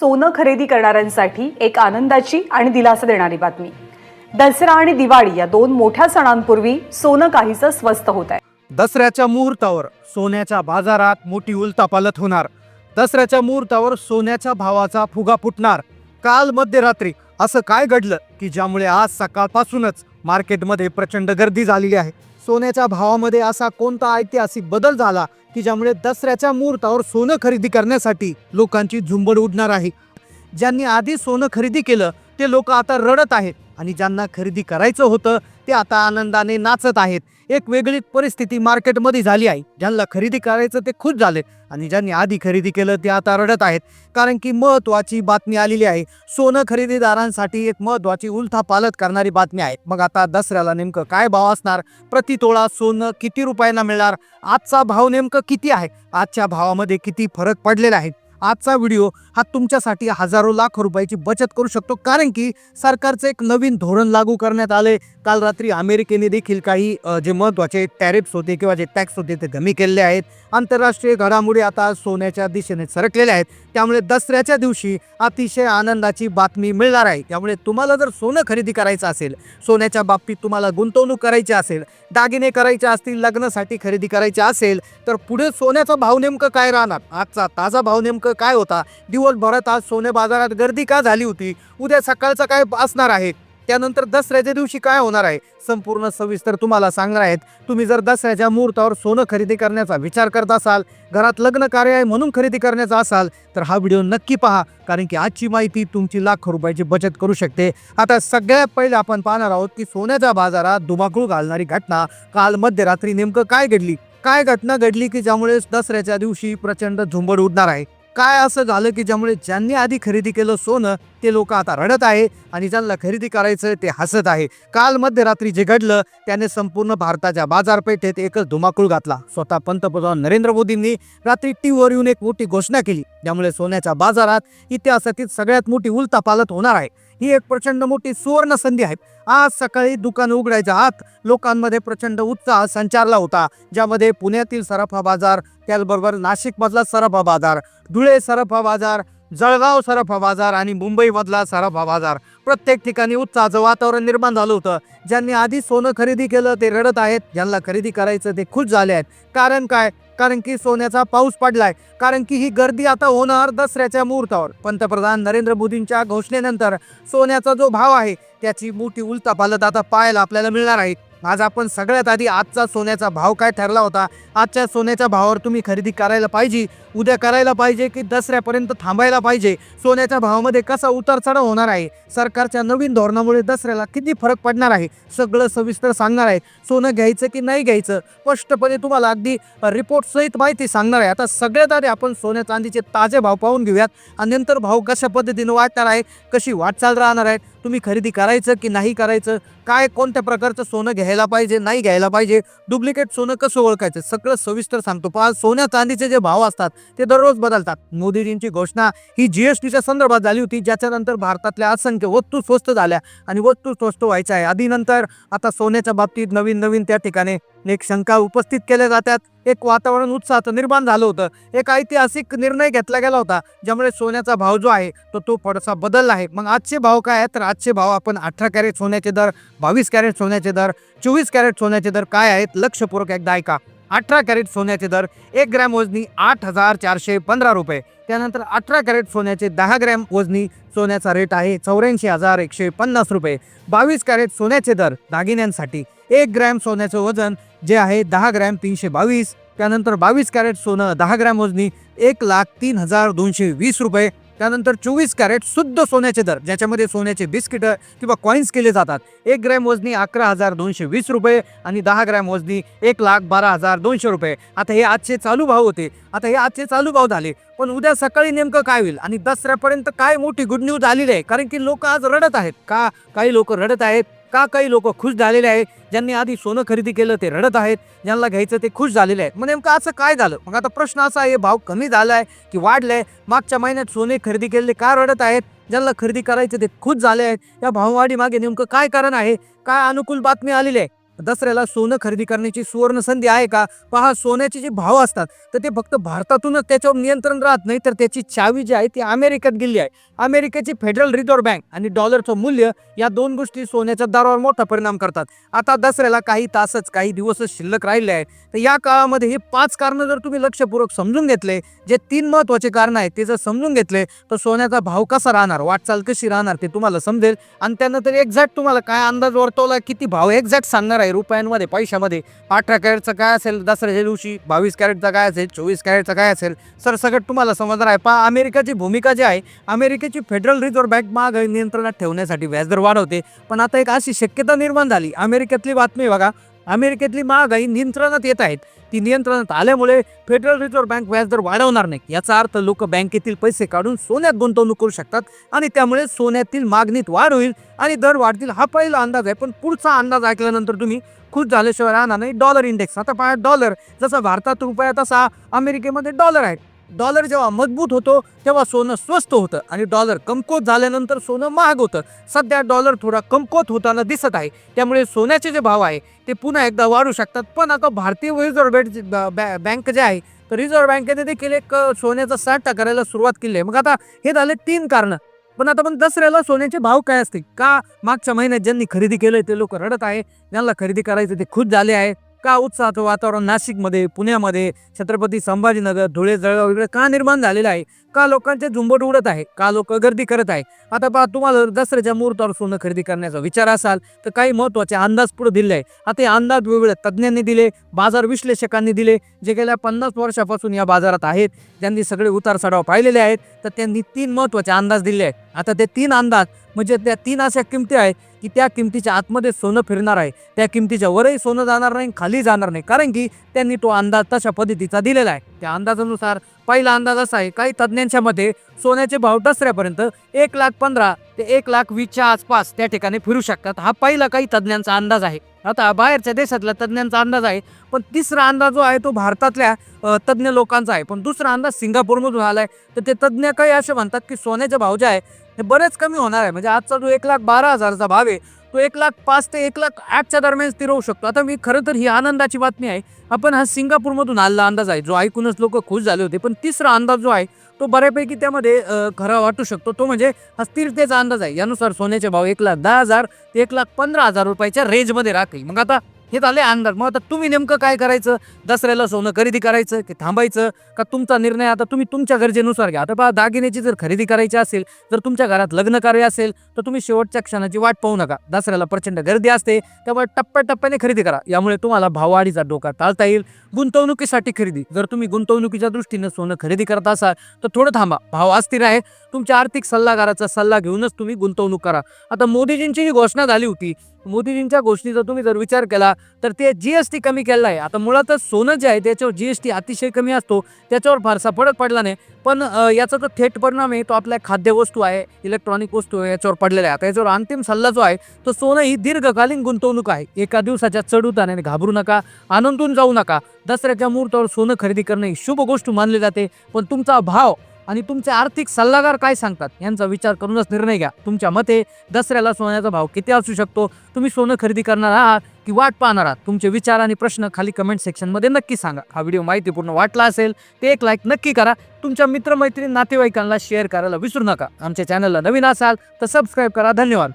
सोनं खरेदी करणाऱ्यांसाठी एक आनंदाची आणि दिलासा देणारी बातमी. दसरा आणि दिवाळी या दोन मोठ्या सणांपूर्वी सोनं काहीसं स्वस्त होत आहे. दसऱ्याच्या मुहूर्तावर सोन्याच्या बाजारात मोठी उलतापालत होणार. दसऱ्याच्या मुहूर्तावर सोन्याच्या भावाचा फुगा फुटणार. काल मध्यरात्री असं काय घडलं की ज्यामुळे आज सकाळपासूनच मार्केटमध्ये प्रचंड गर्दी झालेली आहे. सोन्याच्या भावामध्ये असा कोणता ऐतिहासिक बदल झाला की ज्यामुळे दसऱ्याच्या मुहूर्तावर सोनं खरेदी करण्यासाठी लोकांची झुंबड उडणार आहे. ज्यांनी आधी सोनं खरेदी केलं ते लोक आता रडत आहेत. आणि ज्यांना खरेदी करायचं होतं ते आता आनंदाने नाचत आहेत. एक वेगळी परिस्थिती मार्केटमध्ये झाली आहे. ज्यांना खरेदी करायचं ते खुश झाले आणि ज्यांनी आधी खरेदी केलं ते आता रडत आहेत. कारण की महत्त्वाची बातमी आलेली आहे. सोनं खरेदीदारांसाठी एक महत्त्वाची उलथापालत करणारी बातमी आहे. मग आता दसऱ्याला नेमकं काय भाव असणार? प्रति तोळा सोनं किती रुपयांना मिळणार? आजचा भाव नेमकं किती आहे? आजच्या भावामध्ये किती फरक पडलेला आहे? आजचा व्हिडिओ हा तुमच्यासाठी हजारो लाख रुपयाची बचत करू शकतो. कारण की सरकारचं एक नवीन धोरण लागू करण्यात आले काल रात्री अमेरिकेने देखील काही जे महत्त्वाचे टॅरिफ्स होते किंवा जे टॅक्स होते ते कमी केलेले आहेत. आंतरराष्ट्रीय घडामोडी आता सोन्याच्या दिशेने सरकलेल्या आहेत. त्यामुळे दसऱ्याच्या दिवशी अतिशय आनंदाची बातमी मिळणार आहे. त्यामुळे तुम्हाला जर सोनं खरेदी करायचं असेल सोन्याच्या बाबतीत तुम्हाला गुंतवणूक करायची असेल दागिने करायचे असतील लग्नासाठी खरेदी करायची असेल तर पुढे सोन्याचा भाव नेमकं काय राहणार? आजचा ताजा भाव नेमकं काय होता? दिवसभरात आज सोने बाजारात गर्दी का झाली होती? उद्या सकाळचं काय असणार आहे? त्यानंतर दसऱ्याच्या दिवशी काय होणार आहे? संपूर्ण सविस्तर तुम्हाला सांगणार आहेत. तुम्ही जर दसऱ्याच्या मुहूर्तावर सोनं खरेदी करण्याचा विचार करत असाल घरात लग्न कार्य आहे म्हणून खरेदी करण्याचा असाल तर हा व्हिडिओ नक्की पहा कारण की आजची माहिती तुमची लाखो रुपयाची बचत करू शकते. आता सगळ्यात पहिले आपण पाहणार आहोत की सोन्याच्या बाजारात धुमाकूळ घालणारी घटना काल मध्यरात्री नेमकं काय घडली? काय घटना घडली की ज्यामुळे दसऱ्याच्या दिवशी प्रचंड झुंबड उडणार आहे? काय असं झालं की ज्यामुळे ज्यांनी आधी खरेदी केलं सोनं ते लोक आता रडत आहे आणि ज्यांना खरेदी करायचं ते हसत आहे. काल मध्यरात्री जे घडलं त्याने संपूर्ण भारताच्या बाजारपेठेत एकच धुमाकूळ घातला. स्वतः पंतप्रधान नरेंद्र मोदींनी रात्री टीव्हीवर येऊन एक मोठी घोषणा केली. त्यामुळे सोन्याच्या बाजारात इतिहासातील सगळ्यात मोठी उलतापालत होणार आहे. ही एक प्रचंड मोठी सुवर्ण संधी आहे. आज सकाळी दुकान उघडायच्या आत लोकांमध्ये प्रचंड उत्साह संचारला होता. ज्यामध्ये पुण्यातील सराफा बाजार त्याचबरोबर नाशिकमधला सराफा बाजार धुळे सराफा बाजार जळगाव सराफा बाजार आणि मुंबईमधला सराफा बाजार. प्रत्येक ठिकाणी उत्साहाचं वातावरण निर्माण झालं होतं. ज्यांनी आधी सोनं खरेदी केलं ते रडत आहेत. ज्यांना खरेदी करायचं ते खुश झाले आहेत. कारण काय? कारण की सोन्याचा पाऊस पडलाय. कारण की ही गर्दी आता होणार दसऱ्याच्या मुहूर्तावर. पंतप्रधान नरेंद्र मोदींच्या घोषणेनंतर सोन्याचा जो भाव आहे त्याची मोठी उलतापालत आता पाहायला आपल्याला मिळणार आहे. आज आपण सगळ्यात आधी आजचा सोन्याचा भाव काय ठरला होता? आजच्या सोन्याच्या भावावर तुम्ही खरेदी करायला पाहिजे. उद्या करायला पाहिजे की दसऱ्यापर्यंत थांबायला पाहिजे? सोन्याच्या भावामध्ये कसा उतार चढाव होणार आहे? सरकारच्या नवीन धोरणामुळे दसऱ्याला किती फरक पडणार आहे? सगळं सविस्तर सांगणार आहे सोनं घ्यायचं की नाही घ्यायचं? स्पष्टपणे तुम्हाला अगदी रिपोर्टसहित माहिती सांगणार आहे. आता सगळ्यात आधी आपण सोन्या चांदीचे ताजे भाव पाहून घेऊयात. आणि नंतर भाव कशा पद्धतीने वाढणार आहे? कशी वाटचाल राहणार आहे? तुम्ही खरेदी करायचं की नाही करायचं? काय कोणत्या प्रकारचं सोनं घ्यायला पाहिजे नाही घ्यायला पाहिजे? डुप्लिकेट सोनं कसं ओळखायचं? सगळं सविस्तर सांगतो. पहा सोन्या चांदीचे जे भाव असतात ते दररोज बदलतात. मोदीजींची घोषणा ही जीएसटीच्या संदर्भात झाली होती ज्याच्यानंतर भारतातल्या असंख्य वस्तू स्वस्त झाल्या आणि वस्तू स्वस्त व्हायच्या आहे. आधी नंतर आता सोन्याच्या बाबतीत नवीन नवीन त्या ठिकाणी एक शंका उपस्थित केल्या जातात. एक वातावरण उत्साहाचं निर्माण झालं होतं. एक ऐतिहासिक निर्णय घेतला गेला होता ज्यामुळे सोन्याचा भाव जो आहे तो तो थोडासा बदलला आहे. मग आजचे भाव काय आहेत? तर आजचे भाव आपण अठरा कॅरेट सोन्याचे दर बावीस कॅरेट सोन्याचे दर चोवीस कॅरेट सोन्याचे दर काय आहेत? लक्षपूर्वक एकदा ऐका. अठरा कॅरेट सोन्याचे दर एक ग्रॅम वजनी आठ हजार चारशे पंधरा रुपये. त्यानंतर अठरा कॅरेट सोन्याचे दहा ग्रॅम वजनी सोन्याचा रेट आहे चौऱ्याऐंशी हजार एकशे पन्नास रुपये. बावीस कॅरेट सोन्याचे दर दागिन्यांसाठी एक ग्रॅम सोन्याचं वजन जे आहे दहा ग्रॅम तीनशे बावीस. त्यानंतर बावीस कॅरेट सोनं दहा ग्रॅम वजनी एक लाख तीन हजार दोनशे वीस रुपये. त्यानंतर चोवीस कॅरेट शुद्ध सोन्याचे दर ज्याच्यामध्ये सोन्याचे बिस्किटं किंवा कॉईन्स केले जातात. एक ग्रॅम वजनी अकरा हजार दोनशे वीस रुपये आणि दहा ग्रॅम वजनी एक लाख बारा हजार दोनशे रुपये. आता हे आजचे चालू भाव होते. आता हे आजचे चालू भाव झाले. पण उद्या सकाळी नेमकं काय होईल? आणि दसऱ्यापर्यंत काय मोठी गुड न्यूज आलेली आहे? कारण की लोक आज रडत आहेत. का? काही लोक रडत आहेत. का काही लोक खुश झालेले आहेत? ज्यांनी आधी सोनं खरेदी केलं ते रडत आहेत. ज्यांना घ्यायचं ते खुश झालेले आहेत. मग नेमकं असं काय झालं? मग आता प्रश्न असा आहे भाव कमी झाला आहे की वाढलाय? मागच्या महिन्यात सोने खरेदी केलेले का रडत आहेत? ज्यांना खरेदी करायचं ते खुश झाले आहेत. या भाववाढीमागे नेमकं काय कारण आहे? काय अनुकूल बातमी आलेली आहे? दसऱ्याला सोनं खरेदी करण्याची सुवर्ण संधी आहे का? पहा सोन्याचे जे भाव असतात तर ते फक्त भारतातूनच त्याच्यावर नियंत्रण राहत नाही तर त्याची चावी जी आहे ती अमेरिकेत गेली आहे. अमेरिकेची फेडरल रिझर्व्ह बँक आणि डॉलरचं मूल्य या दोन गोष्टी सोन्याच्या दरावर मोठा परिणाम करतात. आता दसऱ्याला काही तासच काही दिवसच शिल्लक राहिले आहे. तर या काळामध्ये हे पाच कारणं जर तुम्ही लक्षपूर्वक समजून घेतले जे तीन महत्त्वाचे कारण आहेत ते जर समजून घेतले तर सोन्याचा भाव कसा राहणार? वाटचाल कशी राहणार ते तुम्हाला समजेल. आणि त्यानंतर एक्झॅक्ट तुम्हाला काय अंदाज वर्तवला किती भाव एक्झॅक्ट सांगणार आहे? रुपयांमध्ये पैशामध्ये अठरा कॅरेटचं काय असेल दसऱ्याच्या दिवशी बावीस कॅरेटचा काय असेल चोवीस कॅरेटचा काय असेल? सर सगळं तुम्हाला समजणार आहे. पहा अमेरिकाची भूमिका जी आहे अमेरिकेची फेडरल रिझर्व्ह बँक महागाई नियंत्रणात ठेवण्यासाठी व्याजदर वाढवते. पण आता एक अशी शक्यता निर्माण झाली. अमेरिकेतली बातमी बघा अमेरिकेतली महागाई नियंत्रणात येत आहेत. ती नियंत्रणात आल्यामुळे फेडरल रिझर्व्ह बँक व्याजदर वाढवणार नाही याचा अर्थ लोक बँकेतील पैसे काढून सोन्यात गुंतवणूक करू शकतात आणि त्यामुळे सोन्यातील मागणीत वाढ होईल आणि दर वाढतील हा पहिला अंदाज आहे. पण पुढचा अंदाज ऐकल्यानंतर तुम्ही खुश झाल्याशिवाय राहणार नाही. डॉलर इंडेक्स आता पहा डॉलर जसा भारतात रुपया तसा अमेरिकेमध्ये डॉलर आहे डॉलर जेव्हा मजबूत होतो तेव्हा सोनं स्वस्त होतं आणि डॉलर कमकोत झाल्यानंतर सोनं महाग होतं. सध्या डॉलर थोडा कमकोत होताना दिसत आहे. त्यामुळे सोन्याचे जे भाव आहे ते पुन्हा एकदा वाढू शकतात. पण आता भारतीय रिझर्व्ह बँक बँक जे आहे तर रिझर्व्ह बँकेने देखील एक सोन्याचा साठा करायला सुरुवात केली आहे. मग आता हे झाले तीन कारणं. पण आता पण दसऱ्याला सोन्याचे भाव काय असतील? का मागच्या महिन्यात ज्यांनी खरेदी केलं ते लोक रडत आहे. ज्यांना खरेदी करायचं ते खुश झाले आहे का उत्साहाचं वातावरण नाशिकमध्ये पुण्यामध्ये छत्रपती संभाजीनगर धुळे जळगाव इकडे का निर्माण झालेलं आहे? का लोकांचे झुंबट उडत आहे? का लोक गर्दी करत आहे? आता पहा तुम्हाला दसऱ्याच्या मुहूर्तावर सोनं खरेदी करण्याचा विचार असाल तर काही महत्त्वाचे अंदाज पुढे दिले आहे आता हे अंदाज वेगवेगळ्या तज्ज्ञांनी दिले बाजार विश्लेषकांनी दिले. जे गेल्या पन्नास वर्षापासून या बाजारात आहेत ज्यांनी सगळे उतार चढाव पाहिलेले आहेत तर त्यांनी तीन महत्त्वाचे अंदाज दिले आहेत. आता ते तीन अंदाज म्हणजे त्या तीन अशा किमती आहेत की त्या किमतीच्या आतमध्ये सोनं फिरणार आहे. त्या किमतीच्या वरही सोनं जाणार नाही खाली जाणार नाही. कारण की त्यांनी तो अंदाज तशा पद्धतीचा दिलेला आहे. त्या अंदाजानुसार पहिला अंदाज असा आहे काही तज्ज्ञांच्या मते सोन्याचे भाव दसऱ्यापर्यंत एक लाख पंधरा ते एक लाख वीसच्या आसपास त्या ठिकाणी फिरू शकतात. हा पहिला काही तज्ज्ञांचा अंदाज आहे. आता बाहेरच्या देशातल्या तज्ज्ञांचा अंदाज आहे पण तिसरा अंदाज जो आहे तो भारतातल्या तज्ज्ञ लोकांचा आहे. पण दुसरा अंदाज सिंगापूरमधून आला आहे तर ते तज्ज्ञ काही असे म्हणतात की सोन्याचे भाव जे आहे हे बरेच कमी होणार आहे. म्हणजे आजचा जो एक लाख बारा हजारचा भाव आहे तो एक लाख पाच ते एक लाख आठच्या दरम्यान स्थिर होऊ शकतो. आता मी खरं तर ही आनंदाची बातमी आहे. आपण हा सिंगापूरमधून आलेला अंदाज आहे जो ऐकूनच लोक खुश झाले होते. पण तिसरा अंदाज जो आहे तो बऱ्यापैकी त्यामध्ये खरा वाटू शकतो. तो म्हणजे हा स्थिरतेचा अंदाज आहे. यानुसार सोन्याचे भाव एक लाख दहा हजार ते एक लाख पंधरा हजार रुपयाच्या रेंजमध्ये राखेल. मग आता हे झाले अंदाज मग आता तुम्ही नेमकं काय करायचं? दसऱ्याला सोनं खरेदी करायचं की थांबायचं? का तुमचा निर्णय आता तुम्ही तुमच्या गरजेनुसार घ्या. आता पहा दागिन्याची जर खरेदी करायची असेल जर तुमच्या घरात लग्न कार्य असेल तर तुम्ही शेवटच्या क्षणाची वाट पाहू नका. दसऱ्याला प्रचंड गर्दी असते त्यामुळे टप्प्याटप्प्याने खरेदी करा. यामुळे तुम्हाला भाववाढीचा डोका टाळता येईल. गुंतवणुकीसाठी खरेदी. जर तुम्ही गुंतवणुकीच्या दृष्टीनं सोनं खरेदी करत असाल तर थोडं थांबा. भाव अस्थिर आहे. तुमच्या आर्थिक सल्लागाराचा सल्ला घेऊनच तुम्ही गुंतवणूक करा. आता मोदीजींची जी घोषणा झाली होती मोदीजींच्या गोष्टीचा तुम्ही जर विचार केला तर ते जी एस टी कमी केलेला आहे आता मुळातच सोनं जे आहे त्याच्यावर जी एस टी अतिशय कमी असतो. त्याच्यावर फारसा फरक पडला नाही. पण याचा जो थेट परिणाम आहे तो आपल्या खाद्यवस्तू आहे इलेक्ट्रॉनिक वस्तू आहे याच्यावर पडलेला आहे. आता याच्यावर अंतिम सल्ला जो आहे तो सोनं ही दीर्घकालीन गुंतवणूक आहे. एका दिवसाच्या चढउताराने घाबरू नका आनंदून जाऊ नका. दसऱ्याच्या मुहूर्तावर सोनं खरेदी करणे ही शुभ गोष्ट मानली जाते. पण तुमचा भाव आणि तुमचे आर्थिक सल्लागार काय सांगतात? यांचा विचार करूनच निर्णय घ्या. तुमच्या मते दसऱ्याला सोन्याचा भाव किती असू शकतो? तुम्ही सोनं खरेदी करणार आहात की वाट पाहणार आहात? तुमचे विचार आणि प्रश्न खाली कमेंट सेक्शनमध्ये नक्की सांगा. हा व्हिडिओ माहितीपूर्ण वाटला असेल ते एक लाईक नक्की करा. तुमच्या मित्रमैत्रीण नातेवाईकांना शेअर करायला विसरू नका. आमच्या चॅनलला नवीन असाल तर सबस्क्राईब करा. धन्यवाद.